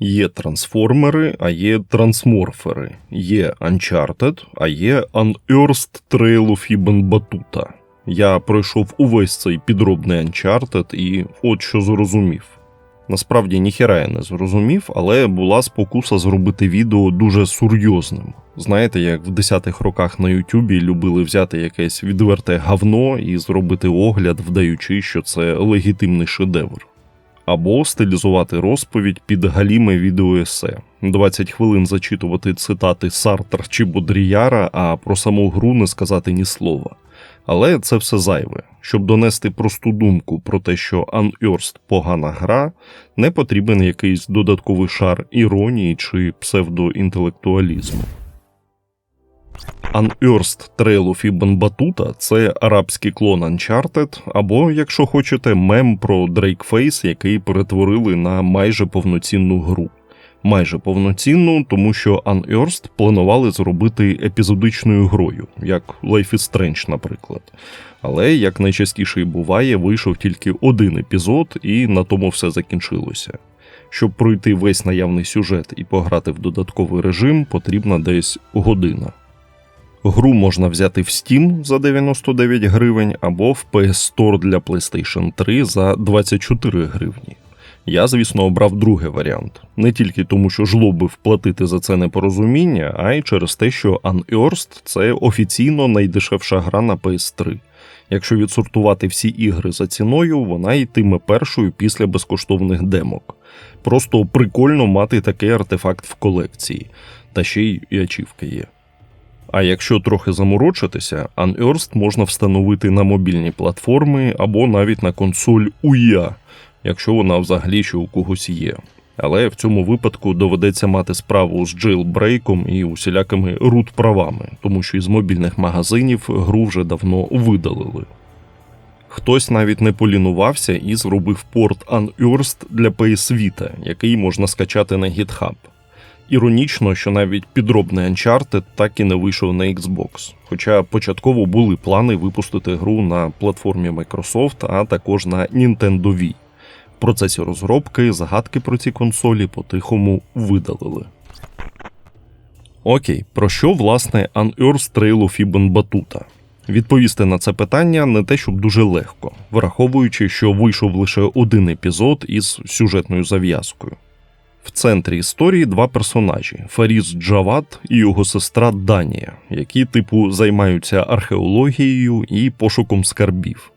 Є трансформери, а є трансморфери. Є Uncharted, а є Unearthed Trail of Ibn Batuta. Я пройшов увесь цей підробний Uncharted і от що зрозумів. Насправді ніхіра я не зрозумів, але була спокуса зробити відео дуже серйозним. Знаєте, як в 10-х роках на Ютубі любили взяти якесь відверте гавно і зробити огляд, вдаючи, що це легітимний шедевр. Або стилізувати розповідь під галіме відеоесе. 20 хвилин зачитувати цитати Сартр чи Бодріяра, а про саму гру не сказати ні слова. Але це все зайве. Щоб донести просту думку про те, що Unearthed – погана гра, не потрібен якийсь додатковий шар іронії чи псевдоінтелектуалізму. Unearthed Trail of Ibn Batuta – це арабський клон Uncharted, або, якщо хочете, мем про Дрейкфейс, який перетворили на майже повноцінну гру. Майже повноцінну, тому що Unearthed планували зробити епізодичною грою, як Life is Strange, наприклад. Але, як найчастіше і буває, вийшов тільки один епізод, і на тому все закінчилося. Щоб пройти весь наявний сюжет і пограти в додатковий режим, потрібна десь година. Гру можна взяти в Steam за 99 гривень або в PS Store для PlayStation 3 за 24 гривні. Я, звісно, обрав другий варіант не тільки тому, що жлобив платити за це непорозуміння, а й через те, що Unearthed – це офіційно найдешевша гра на PS3. Якщо відсортувати всі ігри за ціною, вона йтиме першою після безкоштовних демок. Просто прикольно мати такий артефакт в колекції, та ще й і ачівка є. А якщо трохи заморочитися, Unearthed можна встановити на мобільні платформи або навіть на консоль UIA, якщо вона взагалі ще у когось є. Але в цьому випадку доведеться мати справу з джейлбрейком і усілякими root правами, тому що із мобільних магазинів гру вже давно видалили. Хтось навіть не полінувався і зробив порт Unearthed для PS Vita, який можна скачати на GitHub. Іронічно, що навіть підробний Uncharted так і не вийшов на Xbox, хоча початково були плани випустити гру на платформі Microsoft, а також на Nintendo Wii. В процесі розробки загадки про ці консолі по-тихому видалили. Окей, про що власне Unearthed Trail of Ibn Batuta? Відповісти на це питання не те, щоб дуже легко, враховуючи, що вийшов лише один епізод із сюжетною зав'язкою. В центрі історії два персонажі: Фаріз Джават і його сестра Данія, які, типу, займаються археологією і пошуком скарбів.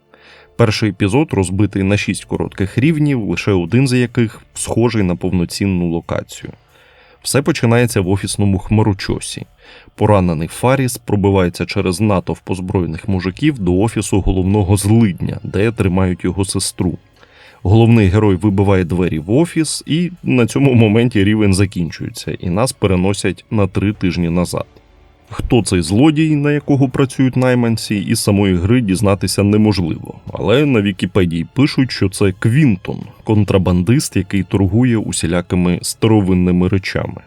Перший епізод розбитий на шість коротких рівнів, лише один з яких схожий на повноцінну локацію. Все починається в офісному хмарочосі. Поранений Фаріс пробивається через натовп озброєних мужиків до офісу головного злидня, де тримають його сестру. Головний герой вибиває двері в офіс, і на цьому моменті рівень закінчується, і нас переносять на три тижні назад. Хто цей злодій, на якого працюють найманці, із самої гри дізнатися неможливо. Але на Вікіпедії пишуть, що це Квінтон, контрабандист, який торгує усілякими старовинними речами.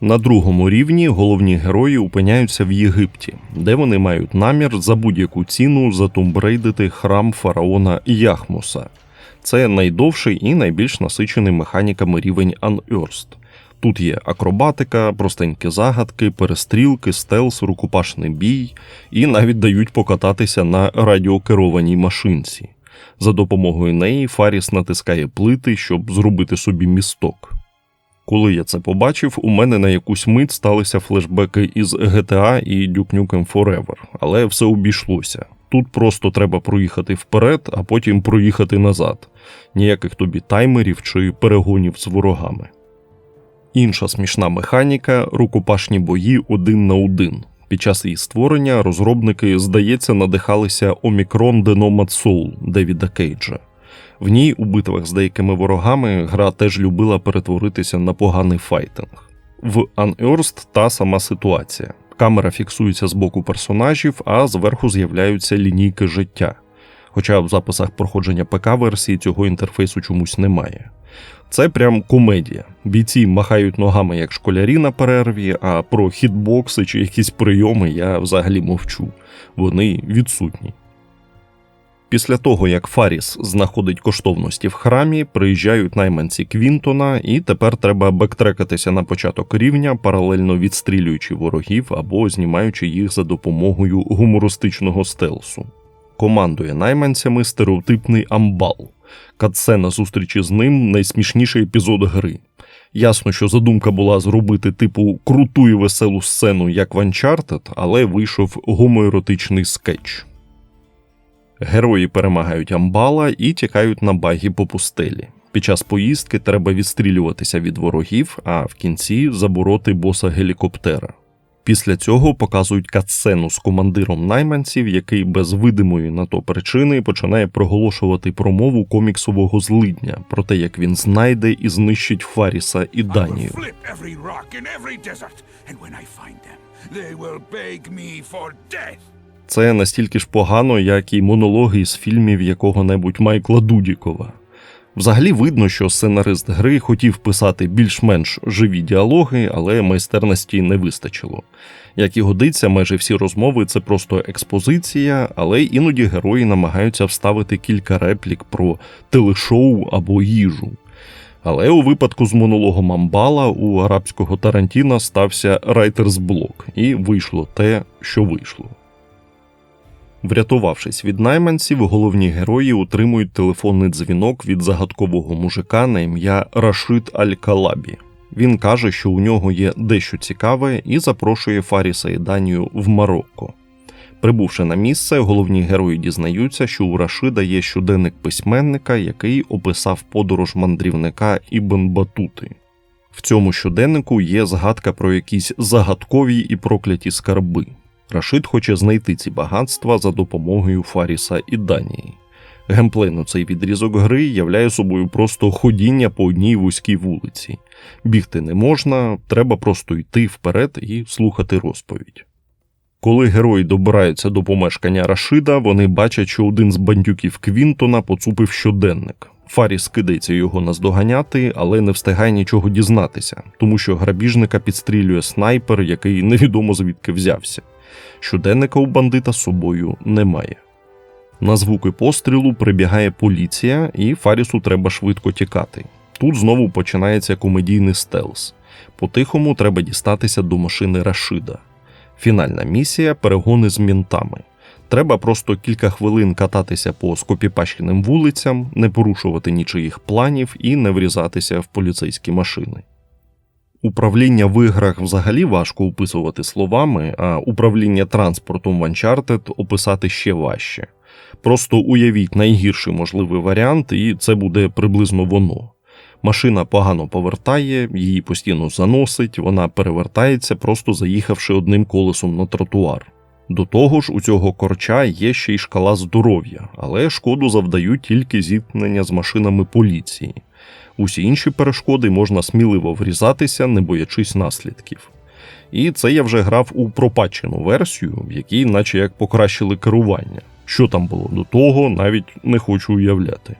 На другому рівні головні герої опиняються в Єгипті, де вони мають намір за будь-яку ціну затумбрейдити храм фараона Яхмуса. Це найдовший і найбільш насичений механіками рівень Unearthed. Тут є акробатика, простенькі загадки, перестрілки, стелс, рукопашний бій, і навіть дають покататися на радіокерованій машинці. За допомогою неї Фаріс натискає плити, щоб зробити собі місток. Коли я це побачив, у мене на якусь мить сталися флешбеки із GTA і Duke Nukem Forever, але все обійшлося. Тут просто треба проїхати вперед, а потім проїхати назад. Ніяких тобі таймерів чи перегонів з ворогами. Інша смішна механіка рукопашні бої один на один. Під час її створення розробники, здається, надихалися The Nomad Soul Девіда Кейджа. В ній у битвах з деякими ворогами гра теж любила перетворитися на поганий файтинг. В Unearthed та сама ситуація. Камера фіксується з боку персонажів, а зверху з'являються лінійки життя. Хоча в записах проходження ПК-версії цього інтерфейсу чомусь немає. Це прям комедія. Бійці махають ногами як школярі на перерві, а про хітбокси чи якісь прийоми я взагалі мовчу. Вони відсутні. Після того, як Фаріс знаходить коштовності в храмі, приїжджають найманці Квінтона, і тепер треба бектрекатися на початок рівня, паралельно відстрілюючи ворогів або знімаючи їх за допомогою гумористичного стелсу. Командує найманцями стереотипний амбал. Катсцена зустрічі з ним найсмішніший епізод гри. Ясно, що задумка була зробити типу круту і веселу сцену, як в Uncharted, але вийшов гомоеротичний скетч. Герої перемагають амбала і тікають на багі по пустелі. Під час поїздки треба відстрілюватися від ворогів, а в кінці забороти боса гелікоптера. Після цього показують катсцену з командиром найманців, який без видимої на то причини починає проголошувати промову коміксового злидня про те, як він знайде і знищить Фаріса і Данію. they will beg me for death. Це настільки ж погано, як і монологи з фільмів якого-небудь Майкла Дудікова. Взагалі видно, що сценарист гри хотів писати більш-менш живі діалоги, але майстерності не вистачило. Як і годиться, майже всі розмови це просто експозиція, але іноді герої намагаються вставити кілька реплік про телешоу або їжу. Але у випадку з монологом Амбала у арабського Тарантіна стався райтерс блок, і вийшло те, що вийшло. Врятувавшись від найманців, головні герої отримують телефонний дзвінок від загадкового мужика на ім'я Рашид Аль-Калабі. Він каже, що у нього є дещо цікаве, і запрошує Фаріса і Данію в Марокко. Прибувши на місце, головні герої дізнаються, що у Рашида є щоденник письменника, який описав подорож мандрівника Ібн Батути. В цьому щоденнику є згадка про якісь загадкові і прокляті скарби. Рашид хоче знайти ці багатства за допомогою Фаріса і Данії. Геймплейно цей відрізок гри являє собою просто ходіння по одній вузькій вулиці. Бігти не можна, треба просто йти вперед і слухати розповідь. Коли герої добираються до помешкання Рашида, вони бачать, що один з бандюків Квінтона поцупив щоденник. Фаріс кидається його наздоганяти, але не встигає нічого дізнатися, тому що грабіжника підстрілює снайпер, який невідомо звідки взявся. Щоденника у бандита з собою немає. На звуки пострілу прибігає поліція, і Фарісу треба швидко тікати. Тут знову починається комедійний стелс. По-тихому треба дістатися до машини Рашида. Фінальна місія перегони з мінтами. Треба просто кілька хвилин кататися по скопіпащеним вулицям, не порушувати нічиїх планів і не врізатися в поліцейські машини. Управління в іграх взагалі важко описувати словами, а управління транспортом в Uncharted описати ще важче. Просто уявіть найгірший можливий варіант, і це буде приблизно воно. Машина погано повертає, її постійно заносить, вона перевертається, просто заїхавши одним колесом на тротуар. До того ж, у цього корча є ще й шкала здоров'я, але шкоду завдають тільки зіткнення з машинами поліції. Усі інші перешкоди можна сміливо врізатися, не боячись наслідків. І це я вже грав у пропачену версію, в якій, наче як покращили керування. Що там було до того, навіть не хочу уявляти.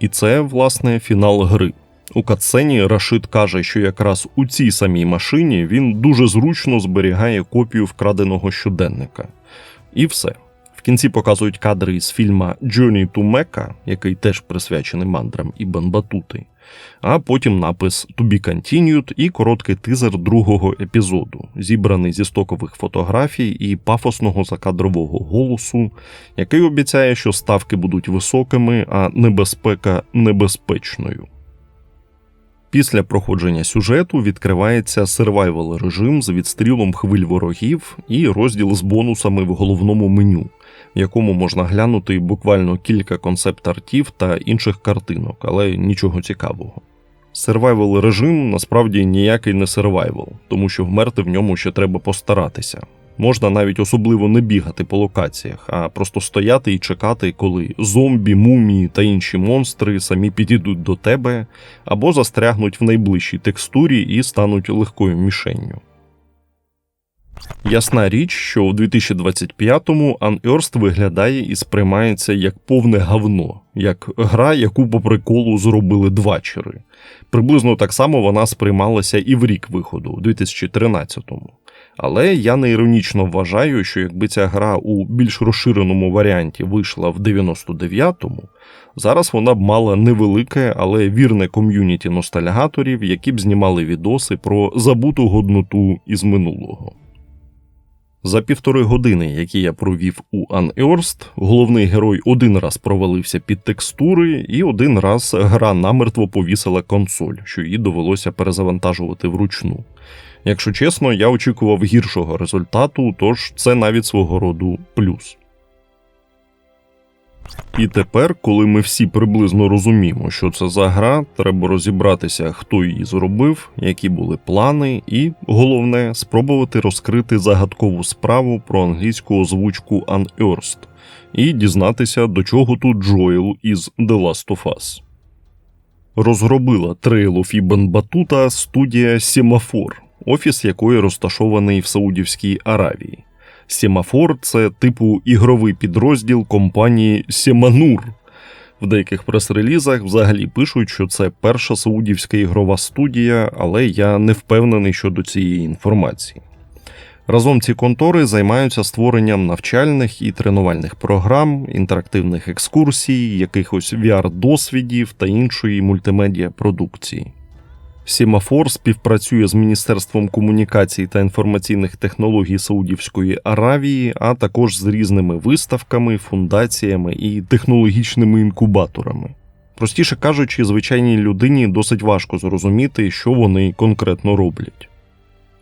І це, власне, фінал гри. У катсцені Рашид каже, що якраз у цій самій машині він дуже зручно зберігає копію вкраденого щоденника. І все. В кінці показують кадри із фільма Journey to Mecca, який теж присвячений мандрам Ібн Батути, а потім напис To be continued і короткий тизер другого епізоду, зібраний зі стокових фотографій і пафосного закадрового голосу, який обіцяє, що ставки будуть високими, а небезпека небезпечною. Після проходження сюжету відкривається сервайвал режим з відстрілом хвиль ворогів і розділ з бонусами в головному меню, якому можна глянути буквально кілька концепт-артів та інших картинок, але нічого цікавого. Сервайвал режим насправді ніякий не сервайвал, тому що вмерти в ньому ще треба постаратися. Можна навіть особливо не бігати по локаціях, а просто стояти і чекати, коли зомбі, мумії та інші монстри самі підійдуть до тебе або застрягнуть в найближчій текстурі і стануть легкою мішенню. Ясна річ, що у 2025-му Unearthed виглядає і сприймається як повне гавно, як гра, яку по приколу зробили двачери. Приблизно так само вона сприймалася і в рік виходу, у 2013-му. Але я не іронічно вважаю, що якби ця гра у більш розширеному варіанті вийшла в 99-му, зараз вона б мала невелике, але вірне ком'юніті ностальгаторів, які б знімали відоси про забуту годноту із минулого. За півтори години, які я провів у Unearthed, головний герой один раз провалився під текстури, і один раз гра намертво повісила консоль, що її довелося перезавантажувати вручну. Якщо чесно, я очікував гіршого результату, тож це навіть свого роду плюс. І тепер, коли ми всі приблизно розуміємо, що це за гра, треба розібратися, хто її зробив, які були плани, і головне спробувати розкрити загадкову справу про англійську озвучку Unearthed і дізнатися, до чого тут Джоел із The Last of Us. Розробила трейлу Фібен Батута студія Семафор, офіс якої розташований в Саудівській Аравії. Семафор це типу ігровий підрозділ компанії Семанур. В деяких прес-релізах взагалі пишуть, що це перша саудівська ігрова студія, але я не впевнений щодо цієї інформації. Разом ці контори займаються створенням навчальних і тренувальних програм, інтерактивних екскурсій, якихось VR-досвідів та іншої мультимедіа продукції. Сімафор співпрацює з Міністерством комунікацій та інформаційних технологій Саудівської Аравії, а також з різними виставками, фундаціями і технологічними інкубаторами. Простіше кажучи, звичайній людині досить важко зрозуміти, що вони конкретно роблять.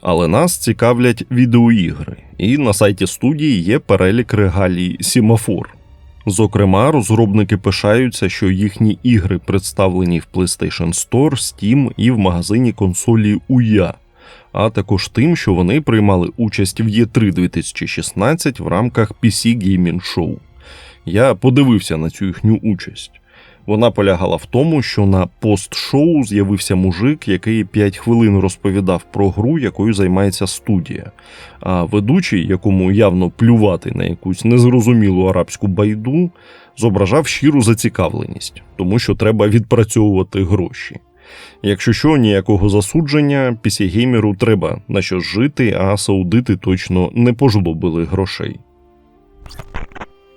Але нас цікавлять відеоігри, і на сайті студії є перелік регалій Сімафор. Зокрема, розробники пишаються, що їхні ігри представлені в PlayStation Store, Steam і в магазині консолі Уя, а також тим, що вони приймали участь в E3 2016 в рамках PC Gaming Show. Я подивився на цю їхню участь. Вона полягала в тому, що на пост-шоу з'явився мужик, який 5 хвилин розповідав про гру, якою займається студія. А ведучий, якому явно плювати на якусь незрозумілу арабську байду, зображав щиру зацікавленість, тому що треба відпрацьовувати гроші. Якщо що, ніякого засудження, PC-геймеру треба на що жити, а саудити точно не пожлобили грошей.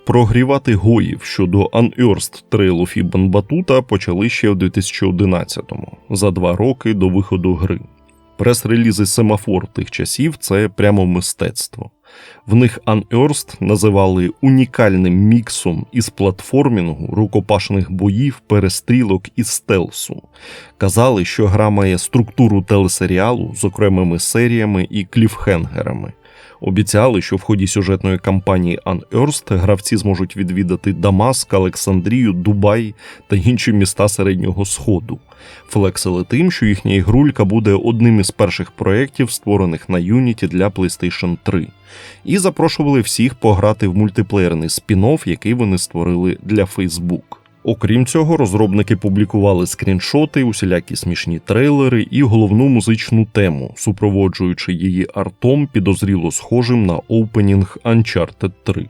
Прогрівати гоїв щодо Unearthed трейлу Фібен Батута почали ще в 2011-му, за два роки до виходу гри. Прес-релізи семафор тих часів це прямо мистецтво. В них Unearthed називали унікальним міксом із платформінгу, рукопашних боїв, перестрілок і стелсу. Казали, що гра має структуру телесеріалу з окремими серіями і кліфхенгерами. Обіцяли, що в ході сюжетної кампанії Unearthed гравці зможуть відвідати Дамаск, Олександрію, Дубай та інші міста Середнього Сходу. Флексили тим, що їхня ігрулька буде одним із перших проєктів, створених на Unity для PlayStation 3, і запрошували всіх пограти в мультиплеєрний спін-офф, який вони створили для Facebook. Окрім цього, розробники публікували скріншоти, усілякі смішні трейлери і головну музичну тему, супроводжуючи її артом підозріло схожим на опенінг Uncharted 3.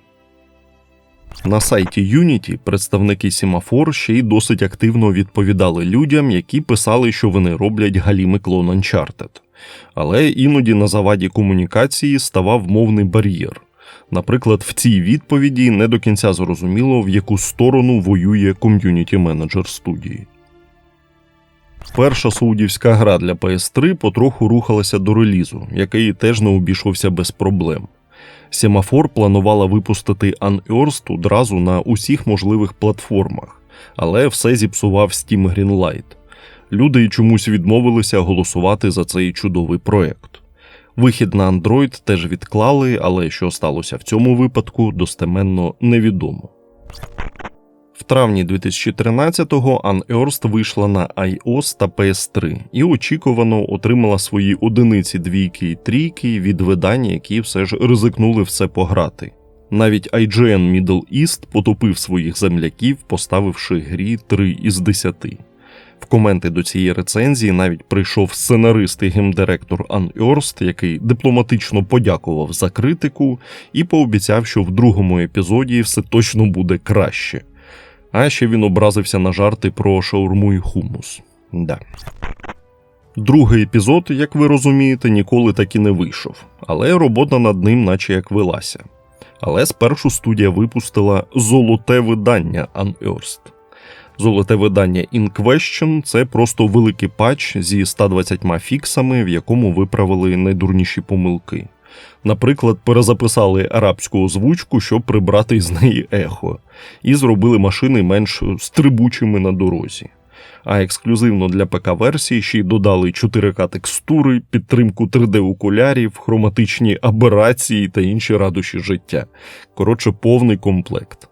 На сайті Unity представники Сімафор ще й досить активно відповідали людям, які писали, що вони роблять галімий клон Uncharted. Але іноді на заваді комунікації ставав мовний бар'єр. Наприклад, в цій відповіді не до кінця зрозуміло, в яку сторону воює ком'юніті менеджер студії. Перша саудівська гра для PS3 потроху рухалася до релізу, який теж не обійшовся без проблем. Семафор планувала випустити Unearthed одразу на усіх можливих платформах, але все зіпсував Steam Greenlight. Люди чомусь відмовилися голосувати за цей чудовий проект. Вихід на Android теж відклали, але що сталося в цьому випадку, достеменно невідомо. В травні 2013-го Unearthed вийшла на iOS та PS3 і очікувано отримала свої одиниці двійки і трійки від видань, які все ж ризикнули все пограти. Навіть IGN Middle East потопив своїх земляків, поставивши грі 3 із 10. В коменти до цієї рецензії навіть прийшов сценарист і геймдиректор Unearthed, який дипломатично подякував за критику і пообіцяв, що в другому епізоді все точно буде краще. А ще він образився на жарти про шаурму і хумус. Да. Другий епізод, як ви розумієте, ніколи так і не вийшов, але робота над ним, наче як велася. Але спершу студія випустила золоте видання Unearthed. Золоте видання In Question – це просто великий патч зі 120 фіксами, в якому виправили найдурніші помилки. Наприклад, перезаписали арабську озвучку, щоб прибрати із неї ехо, і зробили машини менш стрибучими на дорозі. А ексклюзивно для ПК-версії ще й додали 4К текстури, підтримку 3D-окулярів, хроматичні аберації та інші радощі життя. Коротше, повний комплект.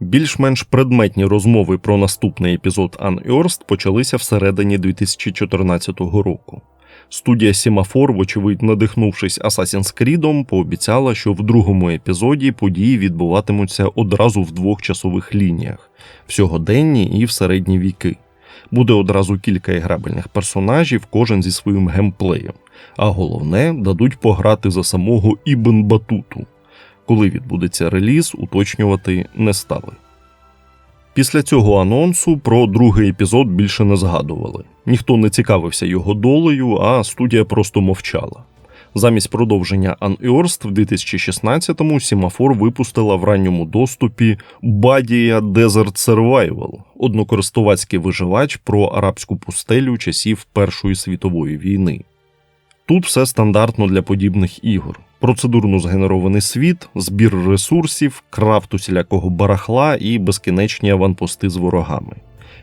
Більш-менш предметні розмови про наступний епізод Unearthed почалися всередині 2014 року. Студія Сімафор, вочевидь, надихнувшись Assassin's Creed, пообіцяла, що в другому епізоді події відбуватимуться одразу в двох часових лініях в сьогоденні і в середні віки. Буде одразу кілька іграбельних персонажів, кожен зі своїм геймплеєм. А головне, дадуть пограти за самого Ібн Батуту. Коли відбудеться реліз, уточнювати не стали. Після цього анонсу про другий епізод більше не згадували. Ніхто не цікавився його долею, а студія просто мовчала. Замість продовження Unearthed в 2016-му Сімафор випустила в ранньому доступі Badia Desert Survival – однокористувацький виживач про арабську пустелю часів Першої світової війни. Тут все стандартно для подібних ігор: процедурно згенерований світ, збір ресурсів, крафт усілякого барахла і безкінечні аванпости з ворогами.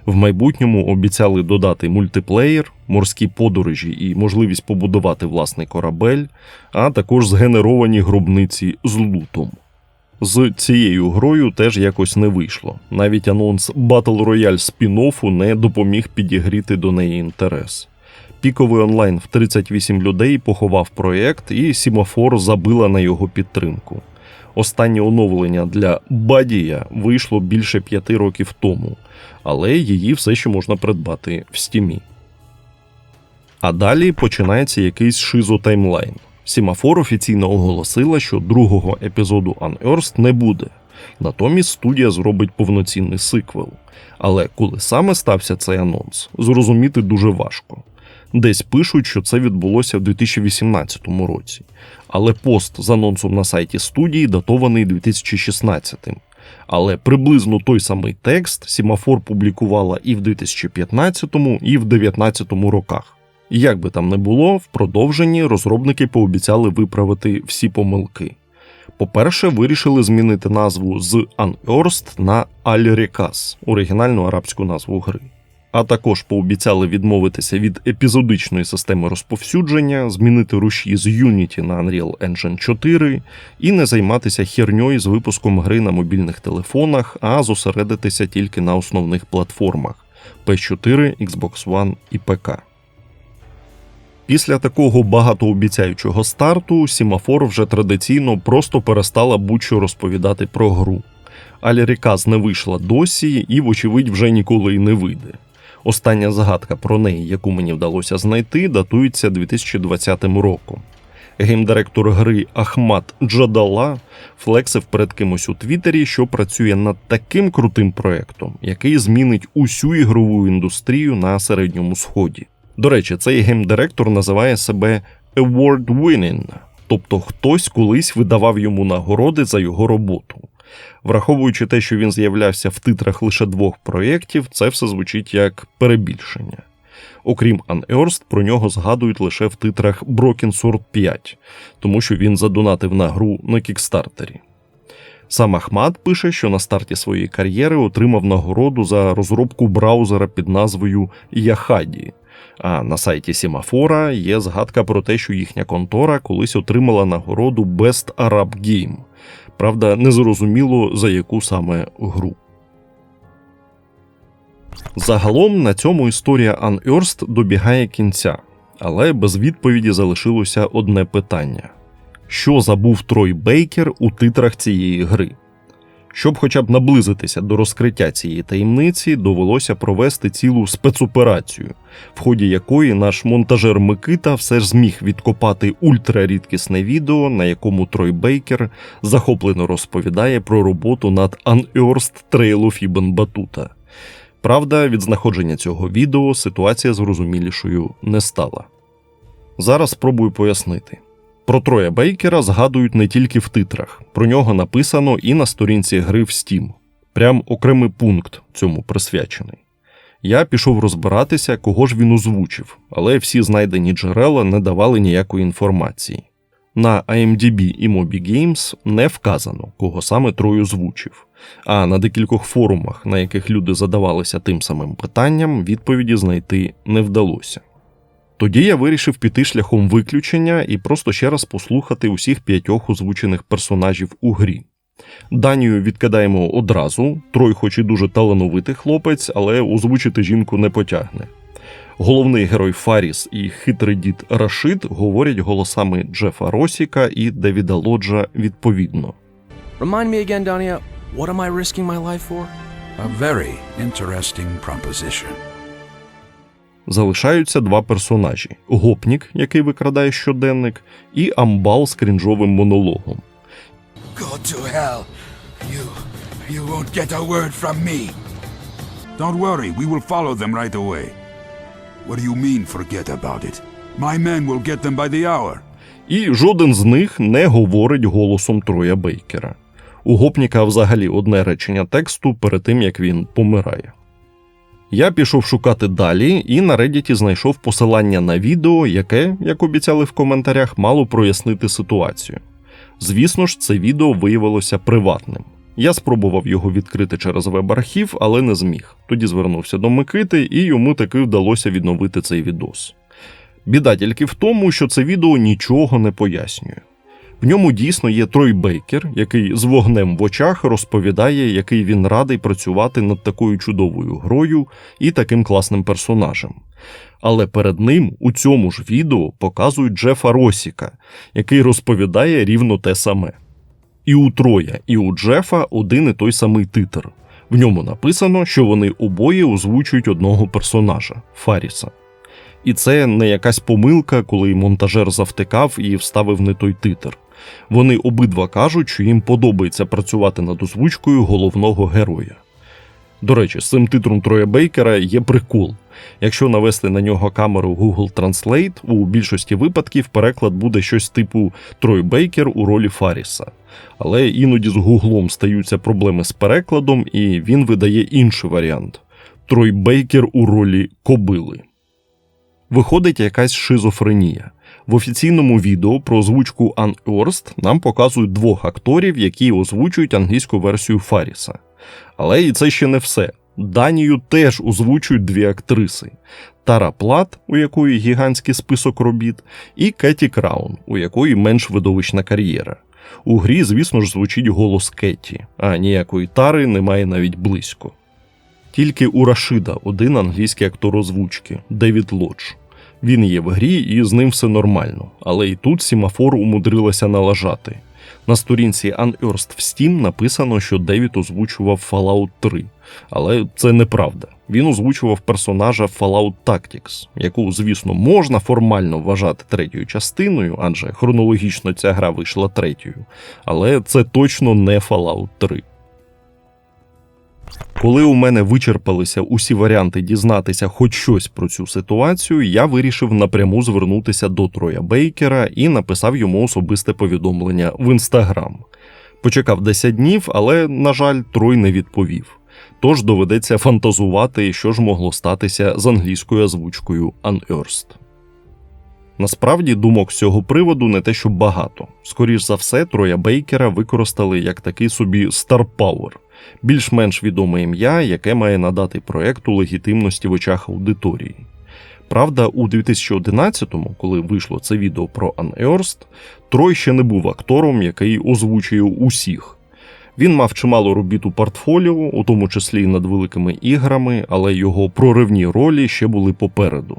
В майбутньому обіцяли додати мультиплеєр, морські подорожі і можливість побудувати власний корабель, а також згенеровані гробниці з лутом. З цією грою теж якось не вийшло. Навіть анонс Battle Royale спін-оффу не допоміг підігріти до неї інтерес. Піковий онлайн в 38 людей поховав проєкт, і Сімафор забила на його підтримку. Останнє оновлення для Бадія вийшло більше п'яти років тому, але її все ще можна придбати в стімі. А далі починається якийсь шизо таймлайн. Сімафор офіційно оголосила, що другого епізоду Unearthed не буде. Натомість студія зробить повноцінний сиквел. Але коли саме стався цей анонс, зрозуміти дуже важко. Десь пишуть, що це відбулося в 2018 році, але пост з анонсом на сайті студії датований 2016. Але приблизно той самий текст Сімафор публікувала і в 2015, і в 2019 роках. Як би там не було, в продовженні розробники пообіцяли виправити всі помилки. По-перше, вирішили змінити назву з Unearthed на Al-Rekas, оригінальну арабську назву гри. А також пообіцяли відмовитися від епізодичної системи розповсюдження, змінити руші з Unity на Unreal Engine 4 і не займатися херньою з випуском гри на мобільних телефонах, а зосередитися тільки на основних платформах PS4, Xbox One і ПК. Після такого багатообіцяючого старту Сімафор вже традиційно просто перестала будь-що розповідати про гру. Аліріказ не вийшла досі і, вочевидь, вже ніколи й не вийде. Остання згадка про неї, яку мені вдалося знайти, датується 2020 роком. Геймдиректор гри Ахмат Джадала флексив перед кимось у Твіттері, що працює над таким крутим проектом, який змінить усю ігрову індустрію на середньому сході. До речі, цей геймдиректор називає себе award-winning, тобто хтось колись видавав йому нагороди за його роботу. Враховуючи те, що він з'являвся в титрах лише двох проєктів, це все звучить як перебільшення. Окрім Unearthed, про нього згадують лише в титрах Broken Sword 5, тому що він задонатив на гру на кікстартері. Сам Ахмад пише, що на старті своєї кар'єри отримав нагороду за розробку браузера під назвою Яхаді. А на сайті Сімафора є згадка про те, що їхня контора колись отримала нагороду Best Arab Game. Правда, незрозуміло за яку саме гру. Загалом на цьому історія Unearthed добігає кінця, але без відповіді залишилося одне питання: що забув Трой Бейкер у титрах цієї гри? Щоб хоча б наблизитися до розкриття цієї таємниці, довелося провести цілу спецоперацію, в ході якої наш монтажер Микита все ж зміг відкопати ультрарідкісне відео, на якому Трой Бейкер захоплено розповідає про роботу над Unearthed Trail of Ibn Batuta. Правда, від знаходження цього відео ситуація зрозумілішою не стала. Зараз спробую пояснити. Про Троя Бейкера згадують не тільки в титрах, про нього написано і на сторінці гри в Steam. Прям окремий пункт цьому присвячений. Я пішов розбиратися, кого ж він озвучив, але всі знайдені джерела не давали ніякої інформації. На IMDb і Moby Games не вказано, кого саме Трой озвучив, а на декількох форумах, на яких люди задавалися тим самим питанням, відповіді знайти не вдалося. Тоді я вирішив піти шляхом виключення і просто ще раз послухати усіх п'ятьох озвучених персонажів у грі. Данію відкидаємо одразу. Трой, хоч і дуже талановитий хлопець, але озвучити жінку не потягне. Головний герой Фаріс і хитрий дід Рашид говорять голосами Джефа Росіка і Девіда Лоджа відповідно. Remind me again, Dania, what am I risking my life for? A very interesting proposition. Залишаються два персонажі: гопнік, який викрадає щоденник, і амбал з крінжовим монологом. Go to hell. You. You won't get a word from me. Don't worry, we will follow them right away. What do you mean, forget about it? My men will get them by the hour. І жоден з них не говорить голосом Троя Бейкера. У гопніка взагалі одне речення тексту перед тим як він помирає. Я пішов шукати далі і на Reddit знайшов посилання на відео, яке, як обіцяли в коментарях, мало прояснити ситуацію. Звісно ж, це відео виявилося приватним. Я спробував його відкрити через веб-архів, але не зміг. Тоді звернувся до Микити, і йому таки вдалося відновити цей відос. Біда тільки в тому, що це відео нічого не пояснює. В ньому дійсно є Трой Бейкер, який з вогнем в очах розповідає, який він радий працювати над такою чудовою грою і таким класним персонажем. Але перед ним у цьому ж відео показують Джефа Росіка, який розповідає рівно те саме. І у Троя, і у Джефа один і той самий титр. В ньому написано, що вони обоє озвучують одного персонажа Фаріса. І це не якась помилка, коли монтажер завтикав і вставив не той титр. Вони обидва кажуть, що їм подобається працювати над озвучкою головного героя. До речі, з цим титром Троя Бейкера є прикол. Якщо навести на нього камеру Google Translate, у більшості випадків переклад буде щось типу Трой Бейкер у ролі Фаріса. Але іноді з Гуглом стаються проблеми з перекладом, і він видає інший варіант Трой Бейкер у ролі кобили. Виходить якась шизофренія. В офіційному відео про озвучку Unearthed нам показують двох акторів, які озвучують англійську версію Фаріса. Але і це ще не все. Данію теж озвучують дві актриси: Тара Плат, у якої гігантський список робіт, і Кеті Краун, у якої менш видовищна кар'єра. У грі, звісно ж, звучить голос Кетті, а ніякої тари немає навіть близько. Тільки у Рашида один англійський актор озвучки Девід Лодж. Він є в грі і з ним все нормально, але і тут Сімафор умудрилася налажати. На сторінці Unearthed в Steam написано, що Девід озвучував Fallout 3, але це неправда. Він озвучував персонажа Fallout Tactics, яку, звісно, можна формально вважати третьою частиною, адже хронологічно ця гра вийшла третьою, але це точно не Fallout 3. Коли у мене вичерпалися усі варіанти дізнатися хоч щось про цю ситуацію, я вирішив напряму звернутися до Троя Бейкера і написав йому особисте повідомлення в інстаграм. Почекав 10 днів, але, на жаль, Трой не відповів. Тож доведеться фантазувати, що ж могло статися з англійською озвучкою Unearthed. Насправді думок з цього приводу не те, що багато. Скоріш за все, Троя Бейкера використали як такий собі Star Power, більш-менш відоме ім'я, яке має надати проекту легітимності в очах аудиторії. Правда, у 2011-му, коли вийшло це відео про Unearthed, Трой ще не був актором, який озвучує усіх. Він мав чимало робіт у портфоліо, у тому числі і над великими іграми, але його проривні ролі ще були попереду.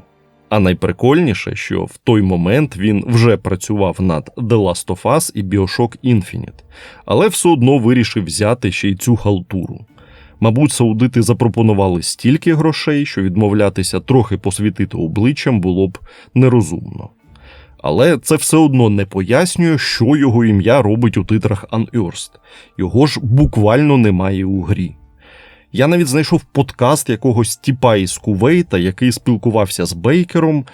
А найприкольніше, що в той момент він вже працював над The Last of Us і Bioshock Infinite, але все одно вирішив взяти ще й цю халтуру. Мабуть, саудити запропонували стільки грошей, що відмовлятися трохи посвітити обличчям було б нерозумно. Але це все одно не пояснює, що його ім'я робить у титрах Unearthed. Його ж буквально немає у грі. Я навіть знайшов подкаст якогось тіпа із Кувейта, який спілкувався з Бейкером,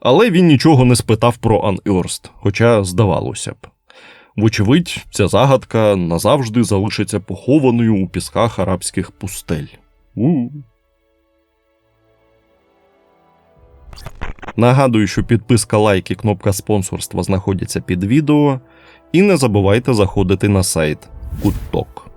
але він нічого не спитав про Unearthed, хоча здавалося б. Вочевидь, ця загадка назавжди залишиться похованою у пісках арабських пустель. у Нагадую, що підписка лайк і кнопка спонсорства знаходяться під відео. І не забувайте заходити на сайт Куток.